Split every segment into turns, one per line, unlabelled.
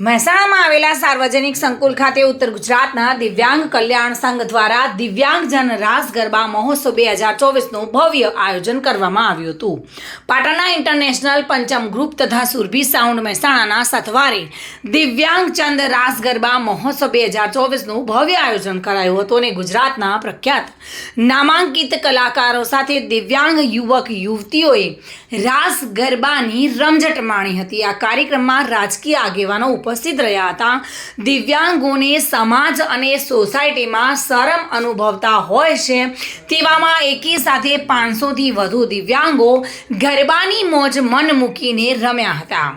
મહેસાણામાં આવેલા સાર્વજનિક સંકુલ ખાતે ઉત્તર ગુજરાતના દિવ્યાંગ કલ્યાણ સંઘ દ્વારા દિવ્યાંગજન રાસ ગરબા મહોત્સવ બે હજાર ચોવીસનું ભવ્ય આયોજન કરવામાં આવ્યું હતું. પાટણના ઇન્ટરનેશનલ પંચમ ગ્રુપ તથા સુરભી સાઉન્ડ મહેસાણાના સથવારે દિવ્યાંગ ચંદ રાસ ગરબા મહોત્સવ બે હજાર ચોવીસનું ભવ્ય આયોજન કરાયું હતું અને ગુજરાતના પ્રખ્યાત નામાંકિત કલાકારો સાથે દિવ્યાંગ યુવક યુવતીઓએ રાસ ગરબાની રમઝટ માણી હતી. આ કાર્યક્રમમાં રાજકીય આગેવાનો ઉપસ્થિત રહ્યા હતા. દિવ્યાંગોને સમાજ અને સોસાયટીમાં શરમ અનુભવતા હોય છે. તેવામાં એકી સાથે પાંચસોથી વધુ દિવ્યાંગો ગરબાની મોજ મન મૂકીને રમ્યા હતા.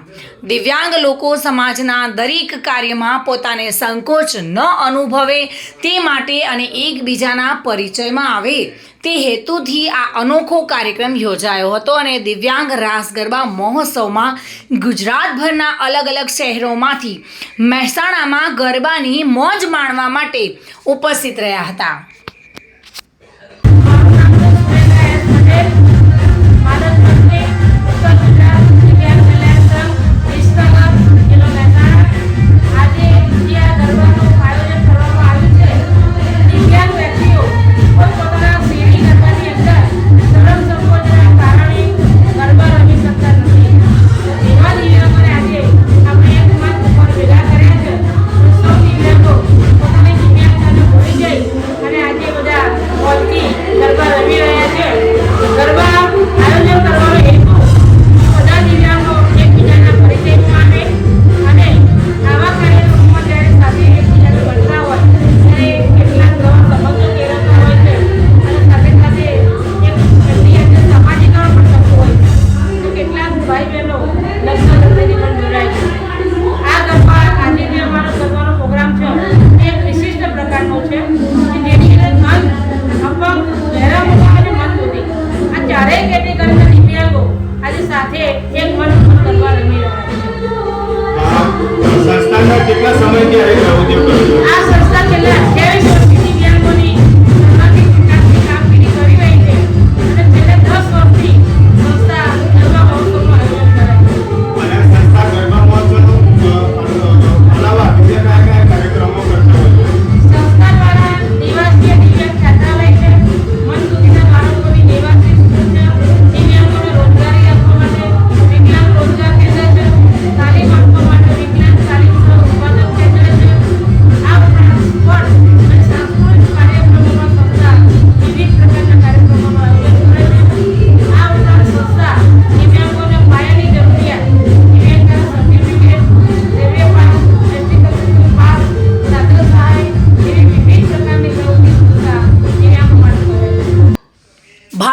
દિવ્યાંગ લોકો સમાજના દરેક કાર્યમાં પોતાને સંકોચ ન અનુભવે તે માટે અને એકબીજાના પરિચયમાં આવે તે હેતુથી આ અનોખો કાર્યક્રમ યોજાયો હતો અને દિવ્યાંગ રાસ ગરબા મહોત્સવમાં ગુજરાતભરના અલગ અલગ શહેરોમાંથી મહેસાણામાં ગરબાની મોજ માણવા માટે ઉપસ્થિત રહ્યા હતા.
આ ગરબા આજે અમારો ગરબાનો પ્રોગ્રામ છે, એ એક વિશિષ્ટ પ્રકારનો છે કે જેની અંદર મન અપંગ બહેરા મોટા અને મંદ સુધી આજે સાથે એક મન ગરબા રમી રહ્યા છે.
સંસ્થાના કેટલા સમયથી આવી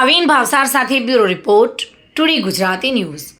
ભાવિન ભાવસાર સાથે bureau report today Gujarati news.